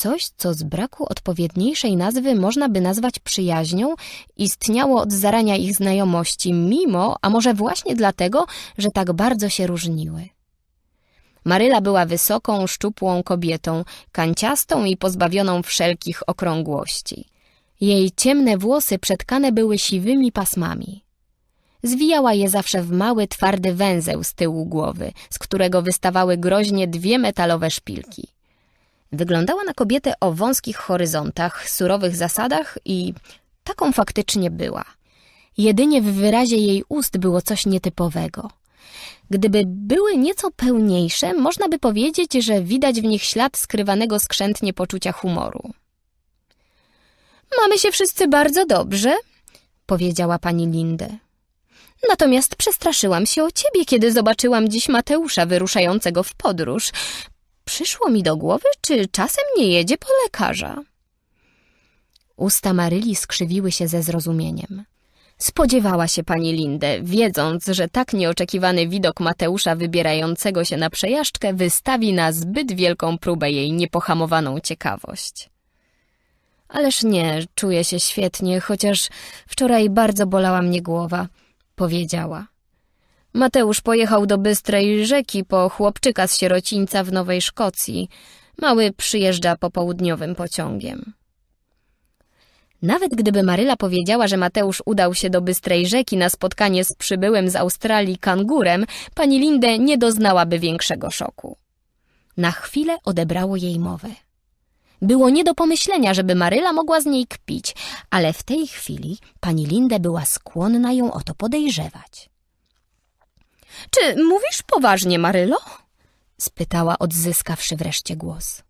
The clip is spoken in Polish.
Coś, co z braku odpowiedniejszej nazwy można by nazwać przyjaźnią, istniało od zarania ich znajomości, mimo, a może właśnie dlatego, że tak bardzo się różniły. Maryla była wysoką, szczupłą kobietą, kanciastą i pozbawioną wszelkich okrągłości. Jej ciemne włosy przetkane były siwymi pasmami. Zwijała je zawsze w mały, twardy węzeł z tyłu głowy, z którego wystawały groźnie dwie metalowe szpilki. Wyglądała na kobietę o wąskich horyzontach, surowych zasadach i taką faktycznie była. Jedynie w wyrazie jej ust było coś nietypowego. Gdyby były nieco pełniejsze, można by powiedzieć, że widać w nich ślad skrywanego skrzętnie poczucia humoru. Mamy się wszyscy bardzo dobrze, powiedziała pani Lindę. Natomiast przestraszyłam się o ciebie, kiedy zobaczyłam dziś Mateusza wyruszającego w podróż. Przyszło mi do głowy, czy czasem nie jedzie po lekarza. Usta Maryli skrzywiły się ze zrozumieniem. Spodziewała się pani Lindę, wiedząc, że tak nieoczekiwany widok Mateusza wybierającego się na przejażdżkę wystawi na zbyt wielką próbę jej niepohamowaną ciekawość. Ależ nie, czuję się świetnie, chociaż wczoraj bardzo bolała mnie głowa, powiedziała. Mateusz pojechał do Bystrej Rzeki po chłopczyka z sierocińca w Nowej Szkocji. Mały przyjeżdża popołudniowym pociągiem. Nawet gdyby Maryla powiedziała, że Mateusz udał się do Bystrej Rzeki na spotkanie z przybyłym z Australii kangurem, pani Lindę nie doznałaby większego szoku. Na chwilę odebrało jej mowę. Było nie do pomyślenia, żeby Maryla mogła z niej kpić, ale w tej chwili pani Lindę była skłonna ją o to podejrzewać. Czy mówisz poważnie, Marylo? spytała, odzyskawszy wreszcie głos.